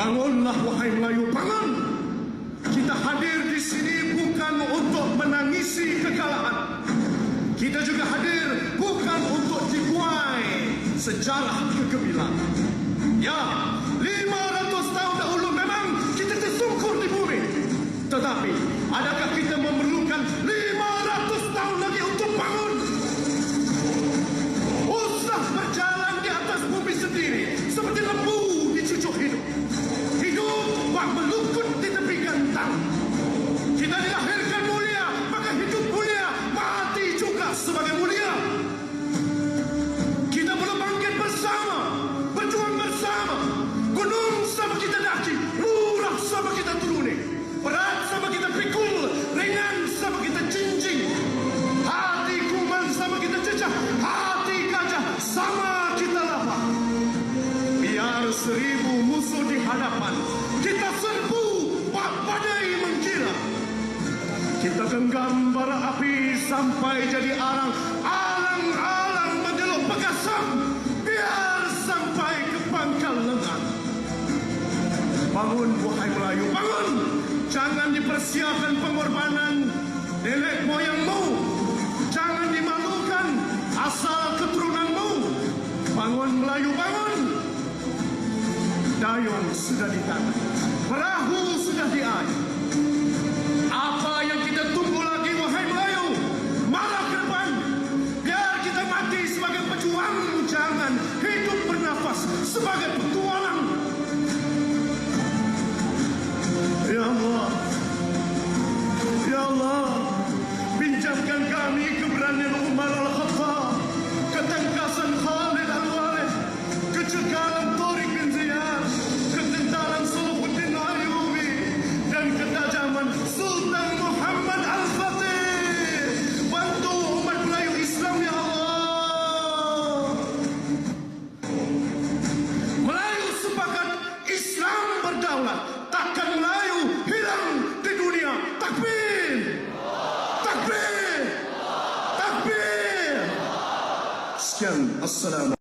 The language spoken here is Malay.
Bangunlah wahai Melayu, bangun! Kita hadir di sini bukan untuk menangisi kekalahan. Kita juga hadir bukan untuk dibuai sejarah kegemilangan. Sebagai mulia. Kita perlu bangkit bersama, berjuang bersama. Gunung sama kita daki, lurah sama kita turuni. Berat sama kita pikul, ringan sama kita cincin. Hati kuman sama kita cecah, hati gajah sama kita lapar. Biar seribu musuh di hadapan, kita serbu Kita genggam bara api sampai jadi arang, alang-alang menjeluk pegasam. Biar sampai ke pangkal lengan. Bangun wahai Melayu, bangun! Jangan dipersiapkan pengorbanan nenek moyangmu. Jangan dimalukan asal keturunanmu. Bangun Melayu, bangun! Dayung sudah di tangan. 是八个不够了。Berdaulat. Takkan Melayu hilang di dunia. Takbir! Takbir! Takbir! Sekian. Assalamualaikum.